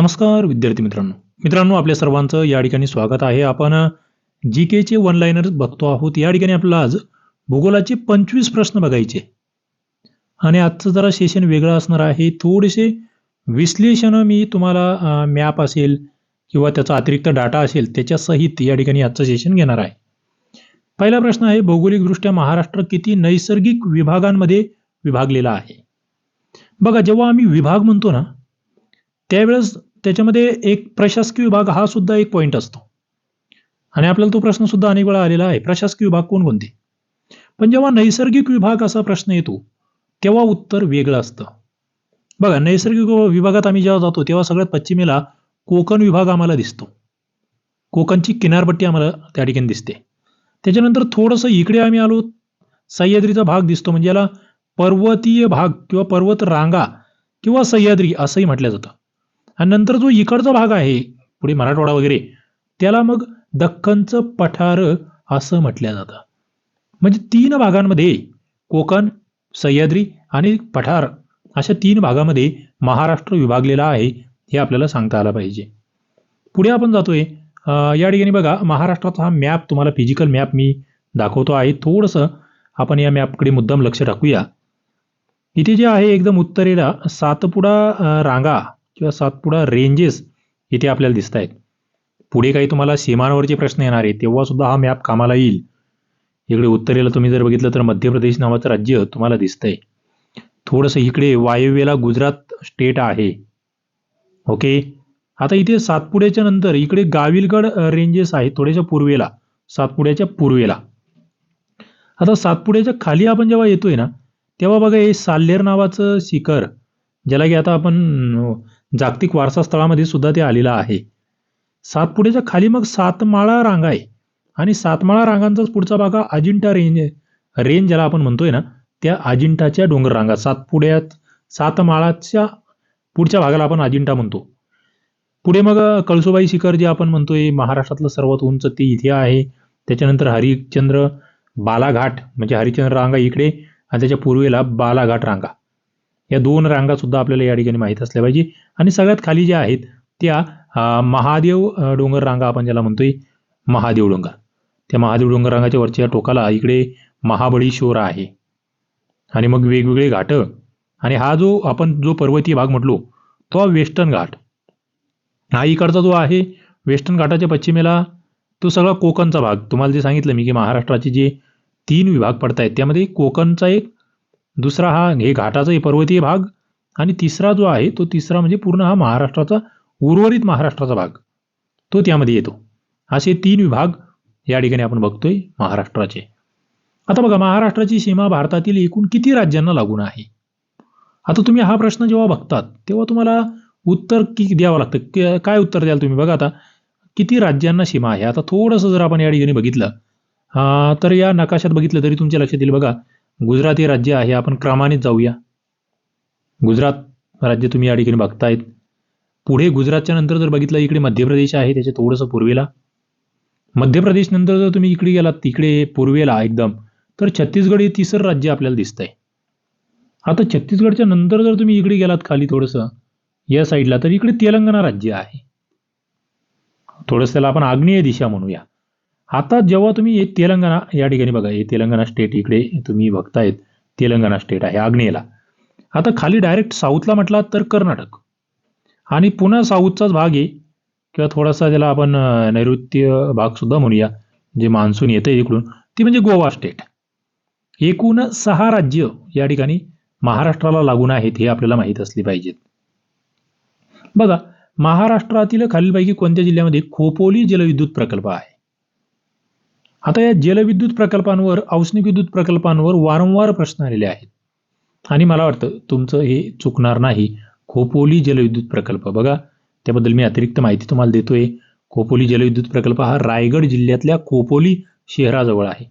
नमस्कार विद्यार्थी मित्रांनो. मित्रांनो आपल्या सर्वांचं या ठिकाणी स्वागत आहे. आपण जी केचे वन लायनर बघतो आहोत. या ठिकाणी आपल्याला आज भूगोलाचे पंचवीस प्रश्न बघायचे. आणि आजचं जरा सेशन वेगळं असणार आहे. थोडेसे विश्लेषण मी तुम्हाला मॅप असेल किंवा त्याचा अतिरिक्त डाटा असेल त्याच्यासहित या ठिकाणी आजचं सेशन घेणार आहे. पहिला प्रश्न आहे भौगोलिकदृष्ट्या महाराष्ट्र किती नैसर्गिक विभागांमध्ये विभागलेला आहे? बघा जेव्हा आम्ही विभाग म्हणतो ना त्यावेळेस त्याच्यामध्ये एक प्रशासकीय विभाग हा सुद्धा एक पॉईंट असतो. आणि आपल्याला तो प्रश्न सुद्धा अनेक वेळा आलेला आहे. प्रशासकीय विभाग कोणकोणते? पण जेव्हा नैसर्गिक विभाग असा प्रश्न येतो तेव्हा उत्तर वेगळं असतं. बघा नैसर्गिक विभागात आम्ही जेव्हा जातो तेव्हा सगळ्यात पश्चिमेला कोकण विभाग आम्हाला दिसतो. कोकणची किनारपट्टी आम्हाला त्या ठिकाणी दिसते. त्याच्यानंतर थोडंसं इकडे आम्ही आलो सह्याद्रीचा भाग दिसतो म्हणजे याला पर्वतीय भाग किंवा पर्वत रांगा किंवा सह्याद्री असंही म्हटलं जातं. आणि नंतर जो इकडचा भाग आहे पुढे मराठवाडा वगैरे त्याला मग दख्खनचं पठार असं म्हटलं जातं. म्हणजे तीन भागांमध्ये कोकण सह्याद्री आणि पठार अशा तीन भागामध्ये महाराष्ट्र विभागलेला आहे हे आपल्याला सांगता आलं पाहिजे. पुढे आपण जातोय या ठिकाणी बघा महाराष्ट्राचा हा मॅप तुम्हाला फिजिकल मॅप मी दाखवतो आहे. थोडंसं आपण या मॅपकडे मुद्दाम लक्ष टाकूया. इथे जे आहे एकदम उत्तरेला सातपुडा रांगा किंवा सातपुडा रेंजेस इथे आपल्याला दिसत आहेत पुढे काही तुम्हाला सीमांवरचे प्रश्न येणार आहे तेव्हा सुद्धा हा मॅप कामाला येईल. इकडे उत्तरेला तुम्ही जर बघितलं तर मध्य प्रदेश नावाचं राज्य तुम्हाला दिसतंय. थोडंसं इकडे वायव्येला गुजरात स्टेट आहे. ओके आता इथे सातपुड्याच्या नंतर इकडे गाविलगड रेंजेस आहेत थोड्याशा पूर्वेला. सातपुड्याच्या पूर्वेला. आता सातपुड्याच्या खाली आपण जेव्हा येतोय ना तेव्हा बघा हे साल्हेर नावाचं शिखर ज्याला की आता आपण जागतिक वारसा स्थळामध्ये सुद्धा ते आलेलं आहे. सातपुड्याच्या खाली मग सातमाळा रांगा आहे. आणि सातमाळा रांगांचाच पुढचा भाग हा अजिंठा रेंज रेंज ज्याला आपण म्हणतोय ना त्या अजिंठाच्या डोंगर रांगा. सातपुड्यात सातमाळाच्या पुढच्या भागाला आपण अजिंठा म्हणतो. पुढे मग कळसुबाई शिखर जे आपण म्हणतोय महाराष्ट्रातलं सर्वात उंच ते इथे आहे. त्याच्यानंतर हरिश्चंद्र बालाघाट म्हणजे हरिश्चंद्र रांगा इकडे. आणि त्याच्या पूर्वेला बालाघाट रांगा. या दोन रांगा सुद्धा आपल्याला या ठिकाणी माहीत असल्या पाहिजे. आणि सगळ्यात खाली ज्या आहेत त्या महादेव डोंगर रांगा आपण ज्याला म्हणतोय महादेव डोंगर. त्या महादेव डोंगर रांगाच्या वरच्या टोकाला इकडे महाबळीश्वर आहे. आणि मग वेगवेगळे घाट. आणि हा जो आपण जो पर्वतीय भाग म्हटलो तो वेस्टर्न घाट. हा इकडचा जो आहे वेस्टर्न घाटाच्या पश्चिमेला तो सगळा कोकणचा भाग. तुम्हाला जे सांगितलं मी की महाराष्ट्राचे जे तीन विभाग पडत आहेत त्यामध्ये कोकणचा एक दुसरा हा हे घाटाचा पर्वतीय भाग आणि तिसरा जो आहे तो तिसरा म्हणजे पूर्ण हा महाराष्ट्राचा उर्वरित महाराष्ट्राचा भाग. तो त्यामध्ये येतो. असे तीन विभाग या ठिकाणी आपण बघतोय महाराष्ट्राचे. आता बघा महाराष्ट्राची सीमा भारतातील एकूण किती राज्यांना लागून आहे? आता तुम्ही हा प्रश्न जेव्हा बघतात तेव्हा तुम्हाला उत्तर की द्यावं लागतं. काय उत्तर द्याल तुम्ही? बघा आता किती राज्यांना सीमा आहे? आता थोडंसं जर आपण या ठिकाणी बघितलं तर या नकाशात बघितलं तरी तुमच्या लक्षात येईल. बघा गुजरात हे राज्य आहे. आपण क्रमानेच जाऊया. गुजरात राज्य तुम्ही या ठिकाणी बघतायत. पुढे गुजरातच्या नंतर जर बघितलं इकडे मध्य प्रदेश आहे त्याच्या थोडंसं पूर्वेला. मध्य प्रदेश नंतर जर तुम्ही इकडे गेलात तिकडे पूर्वेला एकदम तर छत्तीसगड हे तिसरं राज्य आपल्याला दिसतंय. आता छत्तीसगडच्या नंतर जर तुम्ही इकडे गेलात खाली थोडंसं या साईडला तर इकडे तेलंगणा राज्य आहे. थोडंसं त्याला आपण आग्नेय दिशा म्हणूया. आता जेव्हा तुम्ही तेलंगणा या ठिकाणी बघा हे तेलंगणा स्टेट इकडे तुम्ही बघतायत तेलंगणा स्टेट आहे आग्नेयला. आता खाली डायरेक्ट साऊथला म्हटला तर कर्नाटक. आणि पुन्हा साऊथचाच भाग आहे किंवा थोडासा त्याला आपण नैऋत्य भाग सुद्धा म्हणूया जे मान्सून येतं इकडून ती म्हणजे गोवा स्टेट एकूण सहा राज्य या ठिकाणी महाराष्ट्राला लागून आहेत हे आपल्याला माहीत असली पाहिजेत. बघा महाराष्ट्रातील खालीलपैकी कोणत्या जिल्ह्यामध्ये खोपोली जलविद्युत प्रकल्प आहे? आता या जलविद्युत प्रकल्पांवर औष्णिक विद्युत प्रकल्पांवर वारंवार प्रश्न आलेले आहेत. आणि मला वाटतं तुमचं हे चुकणार नाही. खोपोली जलविद्युत प्रकल्प. बघा त्याबद्दल मी अतिरिक्त माहिती तुम्हाला देतोय. खोपोली जलविद्युत प्रकल्प हा रायगड जिल्ह्यातल्या खोपोली शहराजवळ आहे.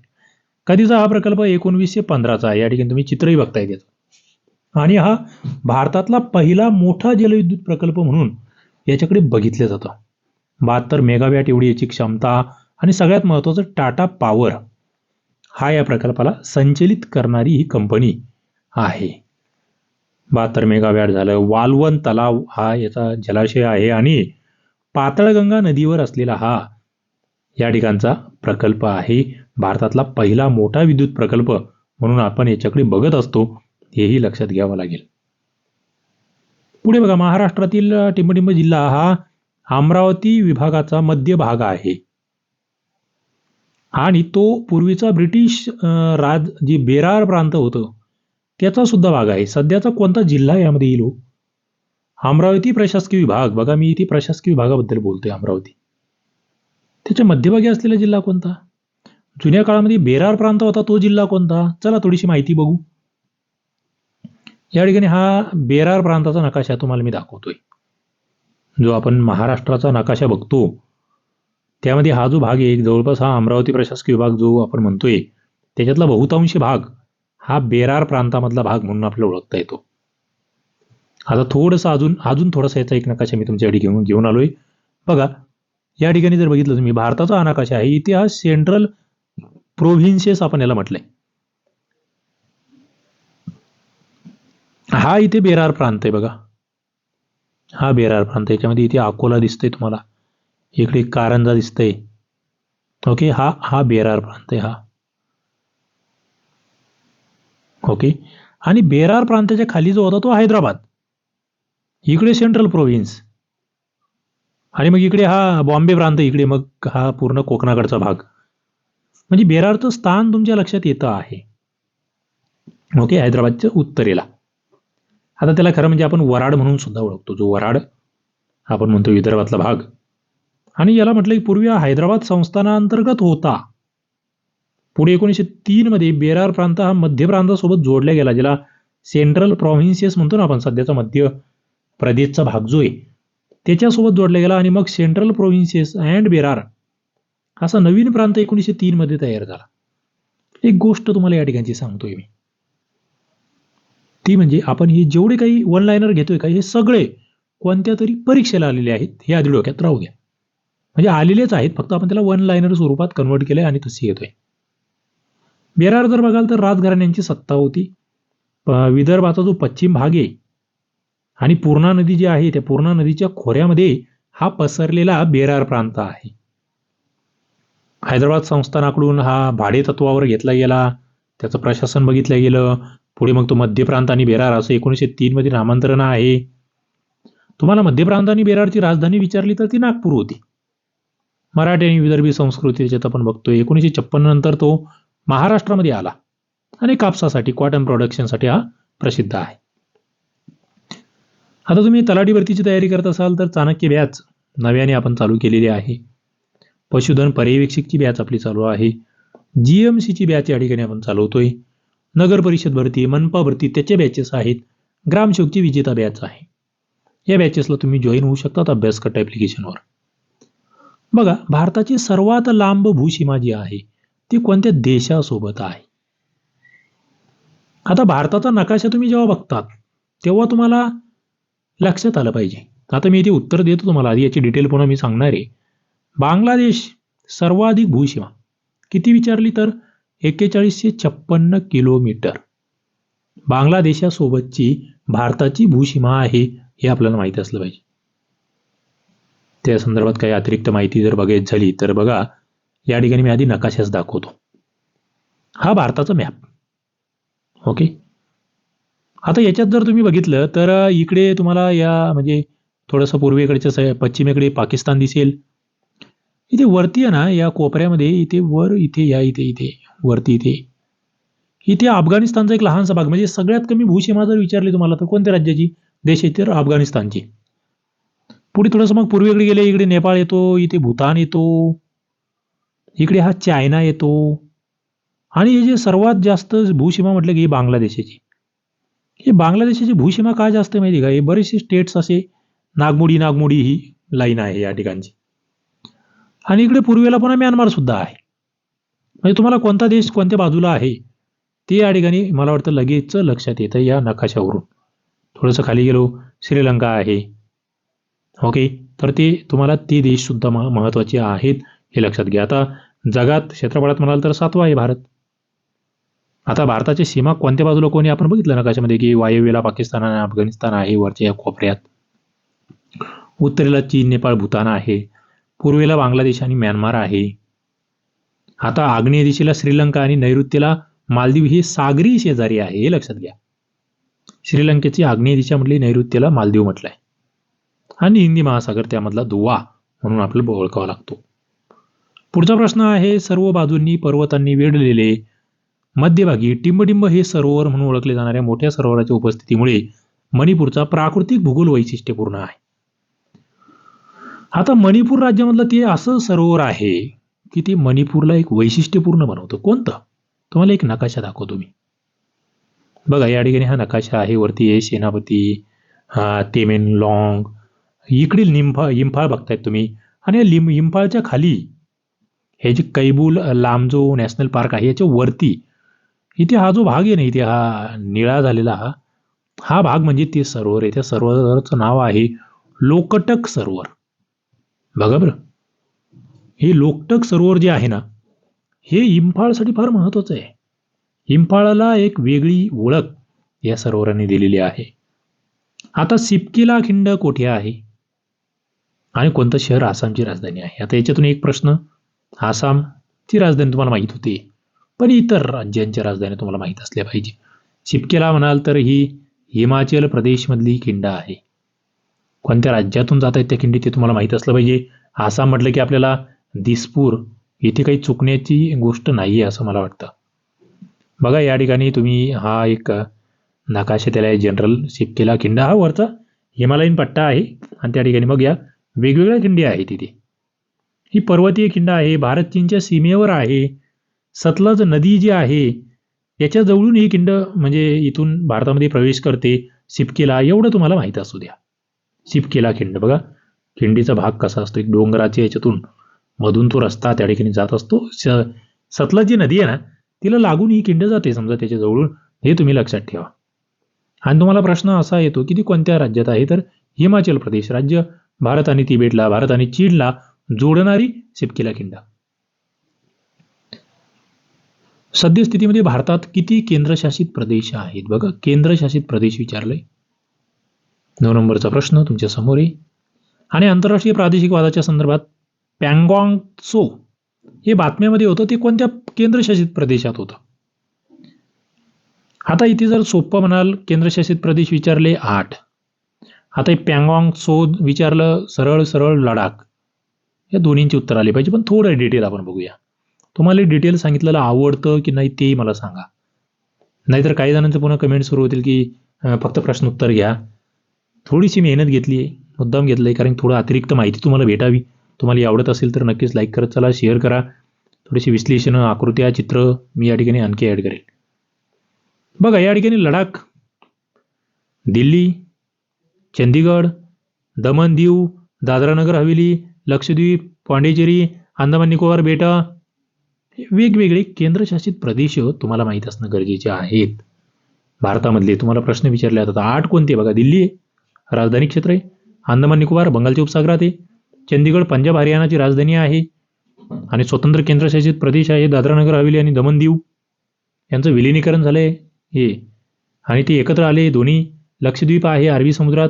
कधीचा हा प्रकल्प? एकोणवीसशे पंधराचा आहे. या ठिकाणी तुम्ही चित्रही बघताय त्याचं. आणि हा भारतातला पहिला मोठा जलविद्युत प्रकल्प म्हणून याच्याकडे बघितलं जातं. बहात्तर मेगावॅट एवढी याची क्षमता आणि सगळ्यात महत्त्वाचं टाटा पॉवर हा या प्रकल्पाला संचलित करणारी ही कंपनी आहे. बहात्तर मेगावॅट झालं. वालवन तलाव हा याचा जलाशय आहे आणि पातळगंगा नदीवर असलेला हा या ठिकाणचा प्रकल्प आहे. भारतातला पहिला मोठा विद्युत प्रकल्प म्हणून आपण याच्याकडे बघत असतो हेही लक्षात घ्यावं लागेल. पुढे बघा महाराष्ट्रातील टिंबटिंब जिल्हा हा अमरावती विभागाचा मध्य भाग आहे. आणि तो पूर्वीचा ब्रिटिश राज जे बेरार प्रांत होतं त्याचा सुद्धा भाग आहे. सध्याचा कोणता जिल्हा यामध्ये येईल हो? अमरावती प्रशासकीय विभाग. बघा मी इथे प्रशासकीय विभागाबद्दल बोलतोय अमरावती. त्याच्या मध्यभागी असलेला जिल्हा कोणता? जुन्या काळामध्ये बेरार प्रांत होता तो जिल्हा कोणता? चला थोडीशी माहिती बघू. या ठिकाणी हा बेरार प्रांताचा नकाशा तुम्हाला मी दाखवतोय. जो आपण महाराष्ट्राचा नकाशा बघतो त्यामध्ये हा जो भाग आहे जवळपास हा अमरावती प्रशासकीय विभाग जो आपण म्हणतोय त्याच्यातला बहुतांशी भाग हा बेरार प्रांतामधला भाग म्हणून आपल्याला ओळखता येतो. आता थोडंसं अजून अजून थोडासा याचा एक नकाशा मी तुमच्याकडे घेऊन घेऊन आलोय. बघा या ठिकाणी जर बघितलं तुम्ही भारताचा हा नकाशा आहे इथे हा सेंट्रल प्रोव्हिन्सेस आपण याला म्हटलंय. हा इथे बेरार प्रांत आहे बघा. हा बेरार प्रांत याच्यामध्ये इथे अकोला दिसतंय तुम्हाला. इकडे कारंजा दिसतंय. ओके हा हा बेरार प्रांत आहे हा. ओके आणि बेरार प्रांताच्या खाली जो होता तो हैदराबाद. इकडे सेंट्रल प्रोव्हिन्स आणि मग इकडे हा बॉम्बे प्रांत इकडे मग हा पूर्ण कोकणाकडचा भाग. म्हणजे बेरारचं स्थान तुमच्या लक्षात येतं आहे. ओके हैदराबादच्या उत्तरेला. आता त्याला खरं म्हणजे आपण वराड म्हणून सुद्धा ओळखतो. जो वराड आपण म्हणतो विदर्भातला भाग. आणि याला म्हटलं की पूर्वी हा हैदराबाद संस्थानांतर्गत होता. पुढे एकोणीसशे तीनमध्ये बेरार प्रांत हा मध्य प्रांतासोबत जोडला गेला ज्याला सेंट्रल प्रॉव्हिन्सियस म्हणतो ना आपण सध्याचा मध्य प्रदेशचा भाग जो आहे. त्याच्यासोबत जोडला गेला आणि मग सेंट्रल प्रोव्हिन्सियस अँड बेरार असा नवीन प्रांत एकोणीसशे तीनमध्ये तयार झाला. एक गोष्ट तुम्हाला या ठिकाणची सांगतोय मी. ती म्हणजे आपण हे जेवढे काही वन लाईनर घेतोय का हे सगळे कोणत्या तरी परीक्षेला आलेले आहेत हे आधी डोक्यात राहू द्या. म्हणजे आलेलेच आहेत. फक्त आपण त्याला वन लाईनर स्वरूपात कन्वर्ट केलंय आणि तसे येतोय. बेरार जर बघाल तर राजघराण्यांची सत्ता होती. विदर्भाचा जो पश्चिम भाग आहे आणि पूर्णा नदी जी आहे त्या पूर्णा नदीच्या खोऱ्यामध्ये हा पसरलेला बेरार प्रांत आहे. हैदराबाद संस्थानाकडून हा भाडे तत्वावर घेतला गेला. त्याचं प्रशासन बघितलं गेलं. पुढे मग तो मध्य प्रांत आणि बेरार असं एकोणीसशे तीन मध्ये नामांतरण आहे. तुम्हाला मध्य प्रांत आणि बेरारची राजधानी विचारली तर ती नागपूर होती. मराठी आणि विदर्भी संस्कृती त्याच्यात आपण बघतोय. एकोणीसशे छप्पन्न नंतर तो महाराष्ट्रामध्ये आला. आणि कापसासाठी कॉटन प्रोडक्शनसाठी हा प्रसिद्ध आहे. आता तुम्ही तलाठी भरतीची तयारी करत असाल तर चाणक्य बॅच नव्याने आपण चालू केलेली आहे. पशुधन पर्यवेक्षकची बॅच आपली चालू आहे. जी एम सीची बॅच या ठिकाणी आपण चालवतोय. नगर परिषद भरती मनपा भरती त्याचे बॅचेस आहेत. ग्रामसेवकची विजेता बॅच आहे. या बॅचेसला तुम्ही जॉईन होऊ शकतात अभ्यासकट ॲप्लिकेशनवर बघा भारताची सर्वात लांब भूसीमा जी आहे ती कोणत्या देशासोबत आहे? आता भारताचा नकाशा तुम्ही जेव्हा बघतात तेव्हा तुम्हाला लक्षात आलं पाहिजे. आता मी इथे उत्तर देतो तुम्हाला आधी याची डिटेल पुन्हा मी सांगणार आहे. बांगलादेश सर्वाधिक भूसीमा. किती विचारली तर? एक्केचाळीसशे छप्पन्न किलोमीटर. बांगलादेशासोबतची भारताची भूसीमा आहे हे आपल्याला माहिती असलं पाहिजे. त्या संदर्भात काही अतिरिक्त माहिती जर बघायची झाली तर बघा या ठिकाणी मी आधी नकाशाच दाखवतो. हा भारताचा मॅप ओके आता याच्यात जर तुम्ही बघितलं तर इकडे तुम्हाला या म्हणजे थोडंसं पूर्वेकडच्या स- पश्चिमेकडे पाकिस्तान दिसेल. इथे वरती आहे ना या कोपऱ्यामध्ये इथे वर इथे या इथे इथे वरती इथे. इथे अफगाणिस्तानचा एक लहानसा भाग म्हणजे सगळ्यात कमी भूसीमा जर विचारली तुम्हाला तर कोणत्या राज्याची? देश आहे तर अफगाणिस्तानची. पुढे थोडंसं मग पूर्वेकडे गेले इकडे नेपाळ येतो इथे भूतान येतो इकडे हा चायना येतो. आणि हे जे सर्वात जास्त भूसीमा म्हटलं की ही बांगलादेशाची. हे बांगलादेशाची भूसीमा का जास्त माहिती आहे का? हे बरेचसे स्टेट्स असे नागमोडी नागमोडी ही लाईन आहे या ठिकाणची. आणि इकडे पूर्वेला पुन्हा म्यानमार सुद्धा आहे. म्हणजे तुम्हाला कोणता देश कोणत्या बाजूला आहे ते या ठिकाणी मला वाटतं लगेच लक्षात येतं या नकाशावरून. थोडंसं खाली गेलो श्रीलंका आहे ओके तर ते तुम्हाला ते देशसुद्धा मह महत्त्वाचे आहेत हे लक्षात घ्या. आता जगात क्षेत्रफळात म्हणाल तर सातवा आहे भारत. आता भारताच्या सीमा कोणत्या बाजूला कोणी आपण बघितलं नकाशामध्ये की वायव्येला पाकिस्तान आणि अफगाणिस्तान आहे वरच्या या कोपऱ्यात? उत्तरेला चीन नेपाळ भूतान आहे. पूर्वेला बांगलादेश आणि म्यानमार आहे. आता आग्नेय दिशेला श्रीलंका आणि नैऋत्येला मालदीव ही सागरी शेजारी आहे हे लक्षात घ्या. श्रीलंकेची आग्नेय दिशा म्हटली नैऋत्येला मालदीव म्हटलंय. आणि हिंदी महासागर त्यामधला दुवा म्हणून आपल्याला ओळखावा लागतो. पुढचा प्रश्न आहे सर्व बाजूंनी पर्वतांनी वेढलेले मध्यभागी टिंबटिंब हे सरोवर म्हणून ओळखले जाणाऱ्या मोठ्या सरोवराच्या उपस्थितीमुळे मणिपूरचा प्राकृतिक भूगोल वैशिष्ट्यपूर्ण आहे. आता मणिपूर राज्यामधलं ते असं सरोवर आहे की ते मणिपूरला एक वैशिष्ट्यपूर्ण बनवतं. कोणतं? तुम्हाला एक नकाशा दाखवतो मी बघा या ठिकाणी हा नकाशा आहे. वरती आहे सेनापती हा तेमेन लॉंग इकडील निंफा इम्फाळ बघतायत तुम्ही. आणि या लिम इम्फाळच्या खाली हे जे कैबूल लांबजो नॅशनल पार्क आहे याच्या वरती इथे हा जो भाग आहे ना इथे हा निळा झालेला हा हा भाग म्हणजे ते सरोवर आहे. त्या सरोवराचं नाव आहे लोकटक सरोवर. बघा बरं. हे लोकटक सरोवर जे आहे ना हे इम्फाळसाठी फार महत्वाचं आहे. इम्फाळला एक वेगळी ओळख या सरोवराने दिलेली आहे. आता सिपकिला खिंड कोठे आहे? आणि कोणतं शहर आसामची राजधानी आहे? आता याच्यातून एक प्रश्न. आसामची राजधानी तुम्हाला माहीत होती. पण इतर राज्यांच्या राजधानी तुम्हाला माहीत असल्या पाहिजे. शिपकेला म्हणाल तर ही हिमाचल प्रदेशमधली खिंडा आहे. कोणत्या राज्यातून जात आहेत त्या खिंडी ते तुम्हाला माहीत असलं पाहिजे. आसाम म्हटलं की आपल्याला दिसपूर इथे काही चुकण्याची गोष्ट नाही आहे असं मला वाटतं. बघा या ठिकाणी तुम्ही हा एक नकाशा त्याला जनरल शिपकेला खिंडा. हा वरचा हिमालयीन पट्टा आहे. आणि त्या ठिकाणी मग या वेगवेगळ्या खिंडी आहेत तिथे. ही पर्वतीय खिंड आहे भारत चीनच्या सीमेवर आहे सतलज नदी जी आहे याच्या जवळून ही खिंड म्हणजे इथून भारतामध्ये प्रवेश करते सिपकेला. एवढं तुम्हाला माहीत असू द्या. सिपकेला खिंड बघा. खिंडीचा भाग कसा असतो? एक डोंगराच्या याच्यातून मधून तो रस्ता त्या ठिकाणी जात असतो. स सतलज जी नदी आहे ना तिला लागून ही खिंड जाते समजा त्याच्या जवळून हे तुम्ही लक्षात ठेवा. आणि तुम्हाला प्रश्न असा येतो की ती कोणत्या राज्यात आहे? तर हिमाचल प्रदेश राज्य. भारत आणि तिबेटला भारत आणि चीनला जोडणारी सिपकिला खिंड. सद्यस्थितीमध्ये भारतात किती केंद्रशासित प्रदेश आहेत? बघा केंद्रशासित प्रदेश विचारलंय. नऊ नंबरचा प्रश्न तुमच्यासमोर आहे. आणि आंतरराष्ट्रीय प्रादेशिक वादाच्या संदर्भात पँगॉंग सो हे बातम्यामध्ये होतं ते कोणत्या केंद्रशासित प्रदेशात होतं? आता इथे जर सोपं म्हणाल केंद्रशासित प्रदेश विचारले आठ. आता हे पँगॉंग सो विचारलं सरळ सरळ लडाख. या दोन्हींची उत्तर आली पाहिजे पण थोडं डिटेल आपण बघूया. तुम्हाला डिटेल सांगितलेलं आवडतं की नाही तेही मला सांगा. नाहीतर काही जणांचं पुन्हा कमेंट सुरू होतील की फक्त प्रश्न उत्तर घ्या. थोडीशी मेहनत घेतली आहे मुद्दाम घेतलं आहे कारण थोडं अतिरिक्त माहिती तुम्हाला भेटावी. तुम्हाला आवडत असेल तर नक्कीच लाईक करत चला शेअर करा. थोडीशी विश्लेषणं आकृत्या चित्र मी या ठिकाणी आणखी ॲड करेन बघा या ठिकाणी लडाख दिल्ली चंदीगड दमण दीव दादरा नगर हवेली लक्षद्वीप पाँडेचेरी अंदमान निकोबार बेटा हे वेगवेगळे केंद्रशासित प्रदेश तुम्हाला माहीत असणं गरजेचे आहेत. भारतामधले तुम्हाला प्रश्न विचारले जातात आठ कोणते? बघा दिल्ली आहे राजधानी क्षेत्र आहे अंदमान निकोबार बंगालच्या उपसागरात आहे चंदीगड पंजाब हरियाणाची राजधानी आहे आणि स्वतंत्र केंद्रशासित प्रदेश आहे दादरा नगर हवेली आणि दमण दीव. यांचं विलिनीकरण झालं आहे हे. आणि ते एकत्र आले दोन्ही. लक्षद्वीप आहे अरबी समुद्रात.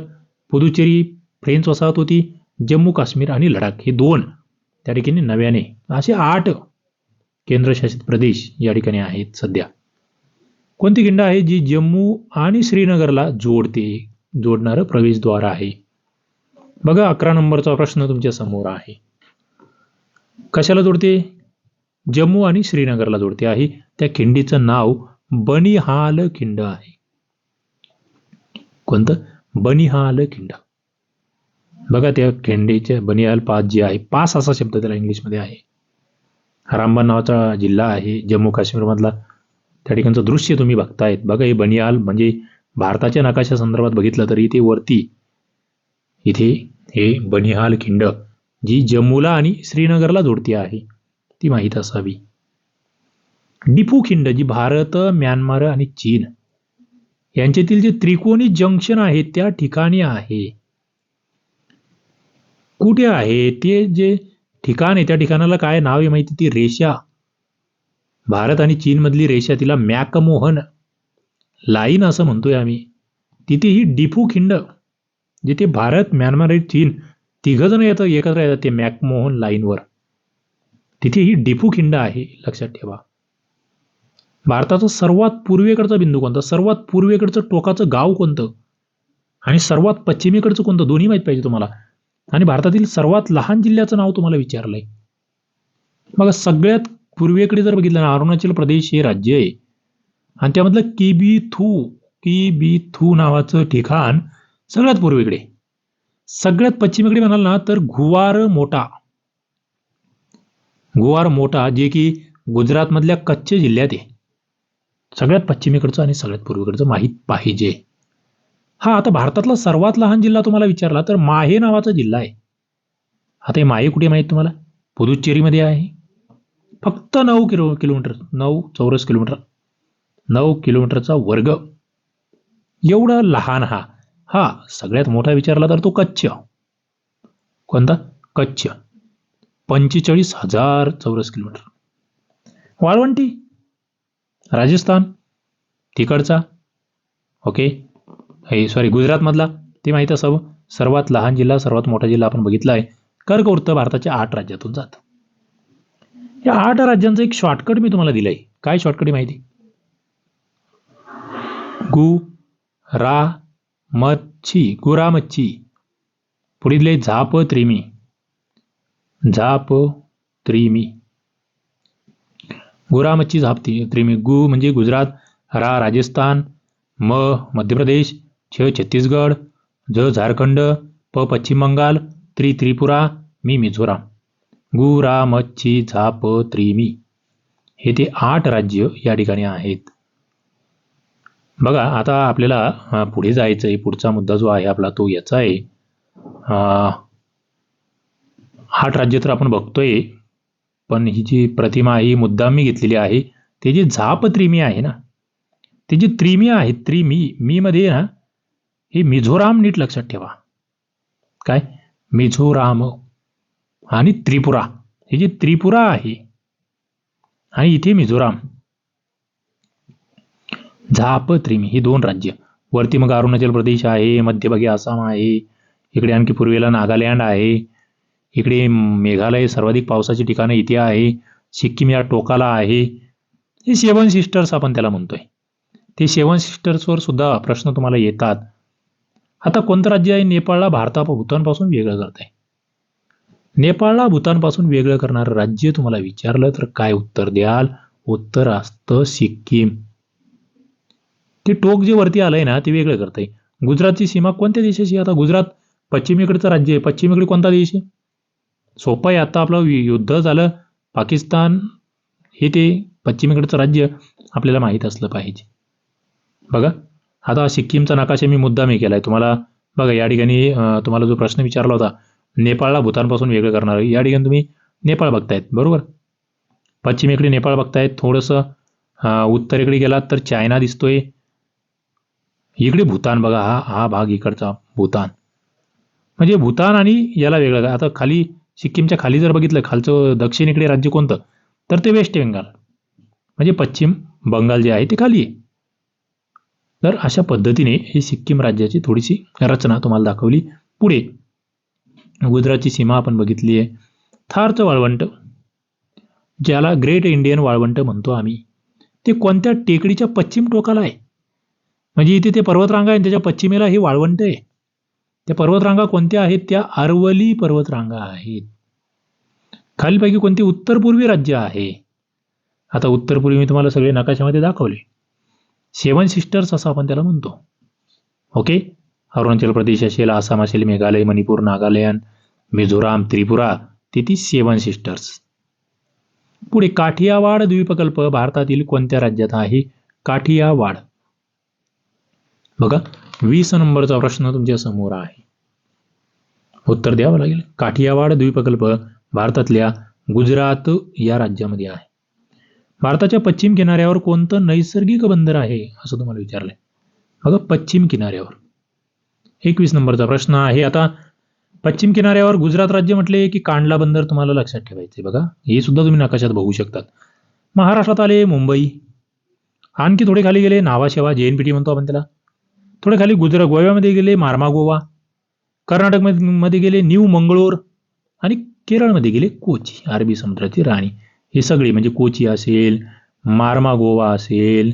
पुदुचेरी फ्रेंच वसाहत होती. जम्मू काश्मीर आणि लडाख हे दोन त्या ठिकाणी नव्याने. असे आठ केंद्रशासित प्रदेश या ठिकाणी आहेत सध्या. कोणती खिंड आहे जी जम्मू आणि श्रीनगरला जोडते जोडणारं प्रवेशद्वार आहे? बघा अकरा नंबरचा प्रश्न तुमच्यासमोर आहे. कशाला जोडते? जम्मू आणि श्रीनगरला जोडते आहे. त्या खिंडीचं नाव बनिहाल खिंड आहे. कोणतं? बनिहाल खिंड. बघा त्या खिंडीच्या बनिहाल पास जे आहे पास असा शब्द त्याला इंग्लिशमध्ये आहे. रामबन नावाचा जिल्हा आहे जम्मू काश्मीरमधला. त्या ठिकाणचं दृश्य तुम्ही बघतायत. बघा हे बनिहाल म्हणजे भारताच्या नकाशा संदर्भात बघितलं तर इथे वरती इथे हे बनिहाल खिंड जी जम्मूला आणि श्रीनगरला जोडती आहे ती माहीत असावी. डिफू खिंड जी भारत म्यानमार आणि चीन यांच्यातील जे त्रिकोणी जंक्शन आहे त्या ठिकाणी आहे. कुठे आहे? ते जे ठिकाण आहे त्या ठिकाणाला काय नाव आहे माहिती? ती रेषा. भारत आणि चीनमधली रेषा तिला मॅकमोहन लाईन असं म्हणतोय आम्ही. तिथे ही डिफू खिंड जिथे भारत म्यानमार आणि चीन तिघंजण येतं एकत्र येतात ते मॅकमोहन लाईनवर. तिथे ही डिफू खिंड आहे लक्षात ठेवा. भारताचा सर्वात पूर्वेकडचा बिंदू कोणता? सर्वात पूर्वेकडचं टोकाचं गाव कोणतं? आणि सर्वात पश्चिमेकडचं कोणतं? दोन्ही माहीत पाहिजे तुम्हाला. आणि भारतातील सर्वात लहान जिल्ह्याचं नाव तुम्हाला विचारलंय. मग सगळ्यात पूर्वेकडे जर बघितलं ना अरुणाचल प्रदेश हे राज्य आहे. आणि त्यामधलं किबी थू किबी थू नावाचं ठिकाण सगळ्यात पूर्वेकडे सगळ्यात पश्चिमेकडे म्हणाल ना तर गुवार मोठा गुवार मोठा जे की गुजरातमधल्या कच्छ जिल्ह्यात आहे. सगळ्यात पश्चिमेकडचं आणि सगळ्यात पूर्वेकडचं माहीत पाहिजे. हा आता भारतातला सर्वात लहान जिल्हा तुम्हाला विचारला तर माहे नावाचा जिल्हा आहे. आता हे माहे कुठे माहीत तुम्हाला? पुदुच्चेरीमध्ये आहे. फक्त नऊ किलो किलोमीटर नऊ चौरस किलोमीटर नऊ किलोमीटरचा वर्ग. एवढा लहान हा. हा सगळ्यात मोठा विचारला तर तो कच्छ. कोणता? कच्छ. पंचेचाळीस हजार चौरस किलोमीटर. वाळवंटी? राजस्थान तिकडचा ओके? हे सॉरी गुजरातमधला ते माहीत असावं. सर्वात लहान जिल्हा सर्वात मोठा जिल्हा आपण बघितला आहे. कर्कवृत्त भारताच्या आठ राज्यातून जातं. या आठ राज्यांचं एक शॉर्टकट मी तुम्हाला दिलंय. काय शॉर्टकट आहे माहिती? गु रा मच्छी गुरा मच्छी. पुढील झाप त्रिमी झाप त्रिमी गुरा मच्छी त्रिमी गु म्हणजे गुजरात रा राजस्थान म मध्य प्रदेश छ छत्तीसगड ज झारखंड प पश्चिम बंगाल त्रि त्रिपुरा मी मिझोराम. गु रा मच्छी झाप त्रिमी. हे ते आठ राज्य या ठिकाणी आहेत. बघा आता आपल्याला पुढे जायचं आहे पुढचा मुद्दा जो आहे आपला तो याचा आहे. आठ राज्य तर आपण बघतोय. पण ही जी प्रतिमा आहे ही मुद्दाम मी घेतलेली आहे ते जी झाप त्रिमी आहे ना ते जी त्रिमी आहे त्रिमी मी मध्ये ना हे मिझोराम नीट लक्षात ठेवा. काय? मिझोराम आणि त्रिपुरा. हे जे त्रिपुरा आहे आणि इथे मिझोराम. झाप त्रिमी ही दोन राज्य. वरती मग अरुणाचल प्रदेश आहे मध्यभागी आसाम आहे इकडे आणखी पूर्वेला नागालँड आहे इकडे मेघालय सर्वाधिक पावसाची ठिकाणं इथे आहे. सिक्कीम या टोकाला आहे. हे सेवन सिस्टर्स आपण त्याला म्हणतोय. ते सेवन सिस्टर्सवर सुद्धा प्रश्न तुम्हाला येतात. आता कोणतं राज्य आहे? नेपाळला भारता भूतानपासून वेगळं करत आहे नेपाळला भूतानपासून वेगळं करणारं राज्य तुम्हाला विचारलं तर काय उत्तर द्याल? उत्तर असतं सिक्कीम. ते टोक जे वरती आलंय ना ते वेगळं करतंय. गुजरातची सीमा कोणत्या देशाची आता गुजरात पश्चिमेकडचं राज्य आहे. पश्चिमेकडे कोणता देश आहे? सोपं आहे आता आपलं यु- युद्ध झालं. पाकिस्तान हे ते पश्चिमेकडचं राज्य आपल्याला माहीत असलं पाहिजे. बघा आता सिक्कीमचा नकाशा मी मुद्दा मी केला आहे तुम्हाला बघा या ठिकाणी तुम्हाला जो प्रश्न विचारला होता नेपाळला भूतानपासून वेगळं करणार या ठिकाणी तुम्ही नेपाळ बघतायत बरोबर? पश्चिमेकडे नेपाळ बघतायत थोडंसं उत्तरेकडे गेलात तर चायना दिसतोय. इकडे भूतान बघा हा हा भाग इकडचा भूतान. म्हणजे भूतान आणि याला वेगळं आता खाली सिक्कीमच्या खाली जर बघितलं खालचं दक्षिणेकडे राज्य कोणतं? तर ते वेस्ट बंगाल. म्हणजे पश्चिम बंगाल जे आहे ते खाली आहे. तर अशा पद्धतीने ही सिक्कीम राज्याची थोडीशी रचना तुम्हाला दाखवली पुढे. गुजरातची सीमा आपण बघितली आहे. थारचं वाळवंट ज्याला ग्रेट इंडियन वाळवंट म्हणतो आम्ही ते कोणत्या टेकडीच्या पश्चिम टोकाला आहे? म्हणजे इथे ते पर्वतरांगा आहे त्याच्या पश्चिमेला हे वाळवंट आहे. त्या पर्वतरांगा कोणत्या आहेत? त्या अरवली पर्वतरांगा आहेत. खालीलपैकी कोणती उत्तर पूर्वी राज्य आहे? आता उत्तर पूर्वी मी तुम्हाला सगळे नकाशामध्ये दाखवले. सेवन सिस्टर्स असं आपण त्याला म्हणतो. ओके? अरुणाचल प्रदेश असेल आसाम असेल मेघालय मणिपूर नागालँड मिझोराम त्रिपुरा ते ती सेवन सिस्टर्स. पुढे काठियावाड द्वीपकल्प भारतातील कोणत्या राज्यात आहे? काठियावाड. बघा वीस नंबरचा प्रश्न तुमच्यासमोर आहे. उत्तर द्यावं लागेल. काठियावाड द्वीपकल्प भारतातल्या गुजरात या राज्यामध्ये आहे. भारताच्या पश्चिम किनाऱ्यावर कोणतं नैसर्गिक बंदर आहे असं तुम्हाला विचारलंय. बघा पश्चिम किनाऱ्यावर. एकवीस नंबरचा प्रश्न आहे. आता पश्चिम किनाऱ्यावर गुजरात राज्य म्हटले की कांडला बंदर तुम्हाला लक्षात ठेवायचे बघा हे सुद्धा तुम्ही नकाशात बघू शकतात. महाराष्ट्रात आले मुंबई. आणखी थोडे खाली गेले नावाशेवा जे एन पी टी म्हणतो आपण त्याला. थोडे खाली गुजरात गोव्यामध्ये गेले मार्मा गोवा कर्नाटकमध्ये मध्ये गेले न्यू मंगळूर आणि केरळमध्ये गेले कोची अरबी समुद्राची राणी. हे सगळे म्हणजे कोची असेल मार्मा गोवा असेल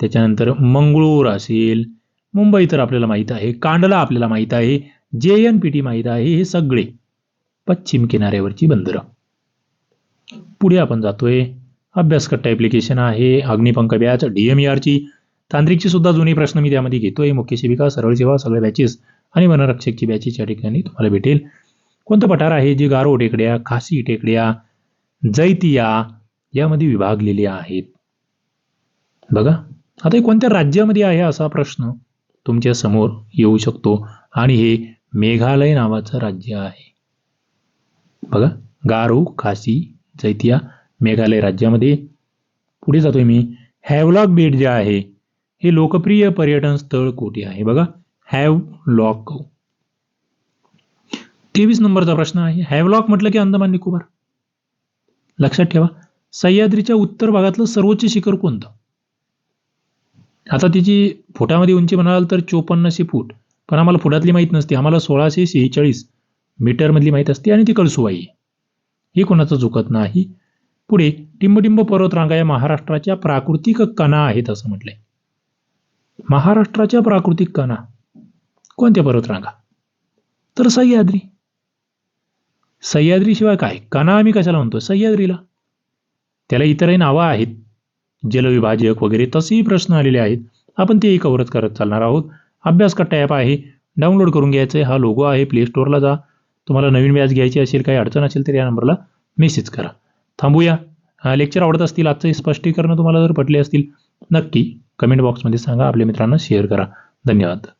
त्याच्यानंतर मंगळूर असेल मुंबई तर आपल्याला माहीत आहे कांडला आपल्याला माहीत आहे जे एन पी टी माहीत आहे हे सगळे पश्चिम किनाऱ्यावरची बंदरं. पुढे आपण जातोय अभ्यासकट्टा ॲप्लिकेशन आहे अग्निपंख बॅच डी एम आरची तांत्रिकची सुद्धा जुनी प्रश्न मी त्यामध्ये घेतोय. मुख्य शिबिका सरळ सेवा सगळ्या बॅचेस आणि वनरक्षकची बॅचेस या ठिकाणी तुम्हाला भेटेल. कोणतं पठार आहे? जे गारो टेकड्या खासी टेकड्या जैतिया यामध्ये विभागलेले आहेत. बघा आता हे कोणत्या राज्यामध्ये आहे असा प्रश्न तुमच्यासमोर येऊ शकतो. आणि हे मेघालय नावाचं राज्य आहे. बघा गारो खासी जैतिया मेघालय राज्यामध्ये. पुढे जातोय मी. हॅवलॉक बेट जे आहे हे लोकप्रिय पर्यटन स्थळ कोठे आहे? बघा हॅव लॉक तेवीस नंबरचा प्रश्न आहे. हॅवलॉक म्हटलं की अंदमान निकोबार? लक्षात ठेवा सह्याद्रीच्या उत्तर भागातलं सर्वोच्च शिखर कोणतं? आता तिची फुटामध्ये उंची म्हणाल तर चोपन्नशे फूट. पण आम्हाला फुटातली माहीत नसते. आम्हाला सोळाशे शेहेचाळीस मीटरमधली माहीत असते आणि ती कळसुवाई हे कोणाचं चुकत नाही. पुढे टिंबटिंब पर्वतरांगा या महाराष्ट्राच्या प्राकृतिक कणा आहेत असं म्हटलंय. महाराष्ट्राच्या प्राकृतिक कणा कोणत्या पर्वतरांगा तर सह्याद्री. सह्याद्रीशिवाय काय? कणा आम्ही कशाला म्हणतो? सह्याद्रीला. त्याला इतरही नावं आहेत. जलविभाजक वगैरे तसेही प्रश्न आलेले आहेत. आपण तेही कव्हरच करत चालणार आहोत. अभ्यास कट्टा ॲप आहे. डाउनलोड करून घ्यायचं आहे. हा लोगो आहे. प्ले स्टोअरला जा. तुम्हाला नवीन व्याज घ्यायची असेल काही अडचण असेल तर या नंबरला मेसेज करा. थांबूया. लेक्चर आवडत असतील आजचं स्पष्टीकरण तुम्हाला जर पटले असतील नक्की कमेंट बॉक्समध्ये सांगा. आपल्या मित्रांना शेअर करा. धन्यवाद.